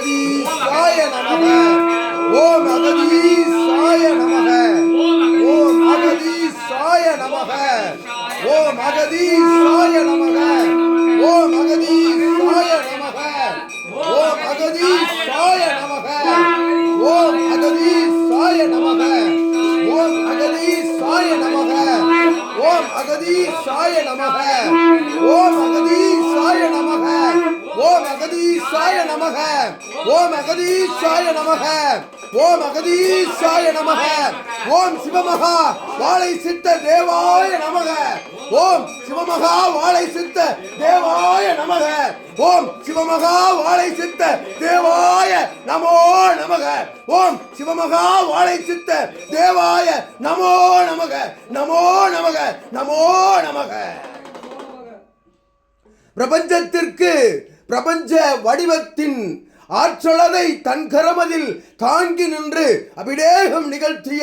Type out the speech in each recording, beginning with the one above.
ஓம் அகதீஷாய நமக ஓம் அகதீஷாய நமக ஓம் அகதீஷாய நமக ஓம் அகதீஷாய நமக ஓம் அகதீஷாய நமக ஓம் அகதீஷாய நமக ஓம் அகதீஷாய நமக ஓம் அகதீஷாய நமக ஓம் அகதீஷாய நமக ஓம் அகதீஷாய நமக ஓம் அகதீஷாய நமக. ஓம் அகதீஷாய நமக. ஓம் அகதீஷாய நமக. ஓம் சிவமகா வாழை சித்த தேவாய நமக. ஓம் சிவமகா வாழை சித்த தேவாய நமக. ஓம் சிவமகா வாழை சித்த தேவாய நமோ நமக. ஓம் சிவமகா வாழை சித்த தேவாய நமோ நமக. நமோ நமக. நமோ நமக. பிரபஞ்சத்திற்கு பிரபஞ்ச வடிவத்தின் ஆற்றலதை தன் கரமதில் தாங்கி நின்று அபிடேகம் நிகழ்த்திய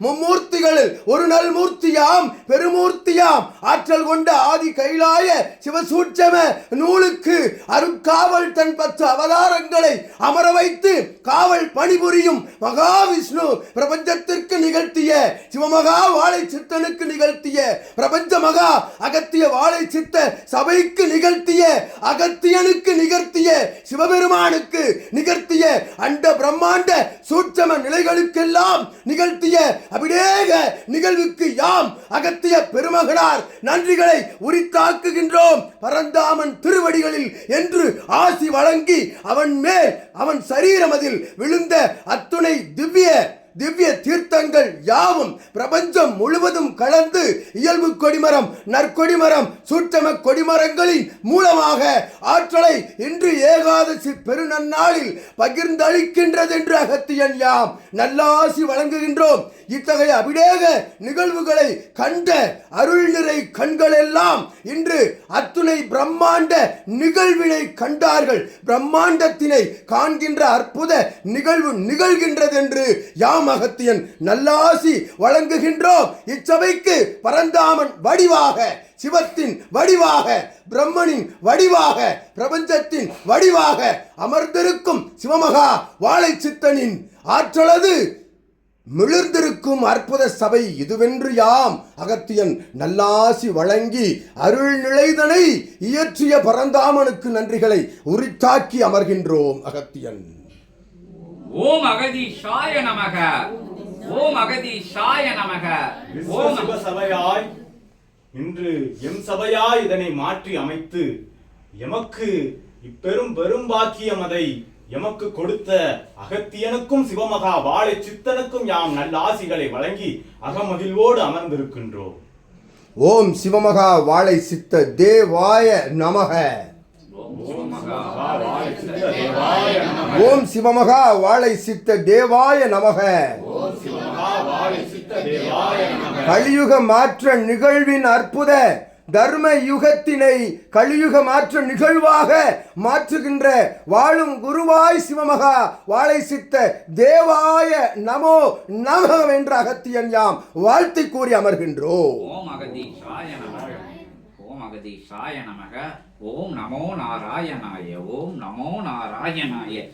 மும்மூர்த்திகளில் ஒரு நல் மூர்த்தியாம் பெருமூர்த்தியாம். ஆற்றல் கொண்ட ஆதி கைலாய சிவசூட்சம நூலுக்கு அருட்காவல் தன் பத்து அவதாரங்களை அமர வைத்து காவல் பணிபுரியும் மகாவிஷ்ணு பிரபஞ்சத்திற்கு நிகழ்த்திய சிவமகா வாழை சித்தனுக்கு நிகழ்த்திய பிரபஞ்ச மகா அகத்திய வாழை சித்த சபைக்கு நிகழ்த்திய அகத்தியனுக்கு நிகழ்த்திய சிவபெருமானுக்கு நிகழ்த்திய அண்ட பிரம்மாண்ட சூட்சம நிலைகளுக்கெல்லாம் நிகழ்த்திய அபிடேக நிகழ்வுக்கு யாம் அகத்திய பெருமகனார் நன்றிகளை உரித்தாக்குகின்றோம். பரந்தாமன் திருவடிகளில் என்று ஆசி வழங்கி அவன் மேல் அவன் சரீரமதில் விழுந்த அத்துணை திவ்ய திவ்ய தீர்த்தங்கள் யாவும் பிரபஞ்சம் முழுவதும் கலந்து இயல்பு கொடிமரம் நற்கொடிமரம் சூட்சம கொடிமரங்களின் மூலமாக ஆற்றலை இன்று ஏகாதசி பெருநன்னாளில் பகிர்ந்தளிக்கின்றது என்று அகத்தியன் யாம் நல்லாசி வழங்குகின்றோம். இத்தகைய அபிடேக நிகழ்வுகளை கண்ட அருள் நிறை கண்கள் எல்லாம் இன்று அத்துணை பிரம்மாண்ட நிகழ்வினை கண்டார்கள். பிரம்மாண்டத்தினை காண்கின்ற அற்புத நிகழ்வு நிகழ்கின்றது என்று யாம் அகத்தியன் நல்லாசி வழங்குகின்றோம். இச்சபைக்கு பரந்தாமன் வடிவாக சிவத்தின் வடிவாக பிரம்மனின் வடிவாக பிரபஞ்சத்தின் வடிவாக அமர்ந்திருக்கும் சிவமகா வாழை சித்தனின் ஆற்றலது மிளிர்ந்திருக்கும் அற்புத சபை இதுவென்று யாம் அகத்தியன் நல்லாசி வழங்கி அருள் நிலைதனை இயற்றிய பரந்தாமனுக்கு நன்றிகளை உரித்தாக்கி அமர்கின்றோம் அகத்தியன். ஓம் அகதீஷாய நமக. ஓம் அகதீஷாய நமக. விஸ்வ ஓம் சிவ சபையாய் இன்று எம் சபையாய் இதனை மாற்றி அமைத்து எமக்கு இப்பெரும் பெரும்பாக்கியம் அதை எமக்கு கொடுத்த அகத்தியனுக்கும் சிவமகா வாழை சித்தனுக்கும் யாம் நல்ல ஆசிகளை வழங்கி அகமகிழ்வோடு அமர்ந்திருக்கின்றோம். ஓம் சிவமகா வாழை சித்த தேவாய நமக வாழை சித்த தேவாய நமக. ஓம் சிவமகா வாழை சித்த தேவாய நமக. கலியுக மாற்ற நிகழ்வின் அற்புத தர்ம யுகத்தினை கலியுக மாற்ற நிகழ்வாக மாற்றுகின்ற வாழும் குருவாய் சிவமகா வாழை சித்த தேவாய நமோ நமகம் என்ற அகத்தியன் யாம் வாழ்த்தி கூறி அமர்கின்றோம் ஓம் அகதீஷாய நமக ஓம் அகதீஷாய நமக. ஓம் நமோ நாராயணாய. ஓம் நமோ நாராயணாய.